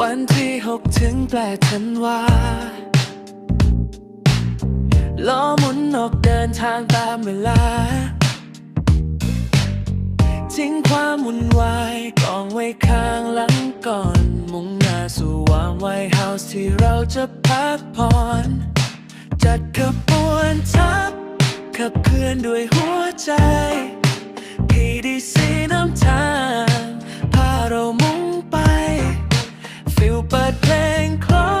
วันที่หกถึงแปดธันวาล้อมุนอกเดินทางตามเวลาทิ้งความวุ่นวาย ข้างหลังก่อน มุ่งหน้าสู่วามไวเฮาส์ที่เราจะพักผ่อนจัดขบวนทัพขับเคลื่อนด้วยหัวใจ PDC น้ำทางพาเรามุ่งไป ฟิลเปิดเพลงคลอ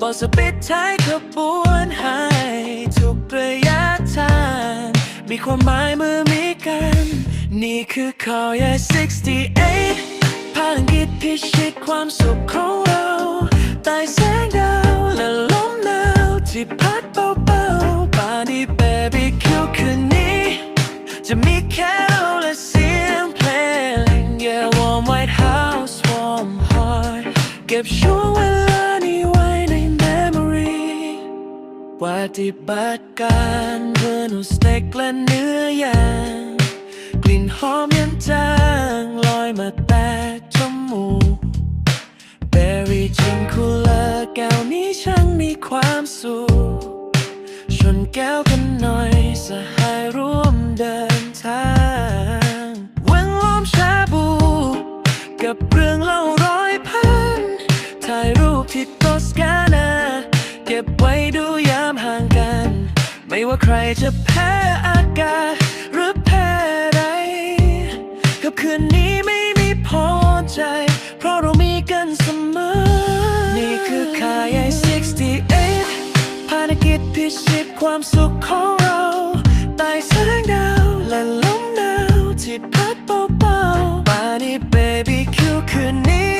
บอสปิดท้ายขบวนให้ทุกระยะทาง มีความหมายเมื่อมีกัน นี่คือคอใหญ่68 พลังกิจพิชิตความสุขของเราใต้แสงดาวและลมหนาวที่พัดเบาๆปานี้เบบี้คิวคืนนี้ จะมีแค่เราและเสียงเพลง Yeah warm white house warm heart เก็บช่วงเวลานี้ไว้ใน memory ปฏิบัติการเพื่อนูสเต็กและเนื้อย่างกลิ่นหอม ความสุข ชนแก้วกันหน่อยสหายร่วมเดินทางเวงล้อมชาบู กับเรื่องเล่าร้อยพัน ถ่ายรูปที่โตสกานาเก็บไว้ดูยามห่างกัน ไม่ว่าใครจะแพ้อากาศ คืนนี้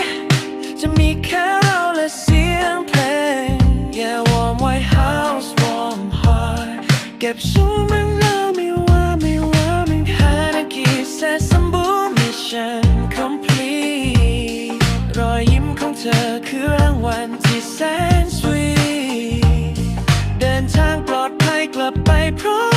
จะมีแค่เราและเสียงเพลง Yeah warm white house warm heart เก็บช่วงมันเราไม่ว่าไม่ว่าไม่ภารกิจเสร็จสมบูรณ์ Mission complete รอยยิ้มของเธอคือรางวัลที่แสน sweet เดินทางปลอดภัยกลับไปพร้อม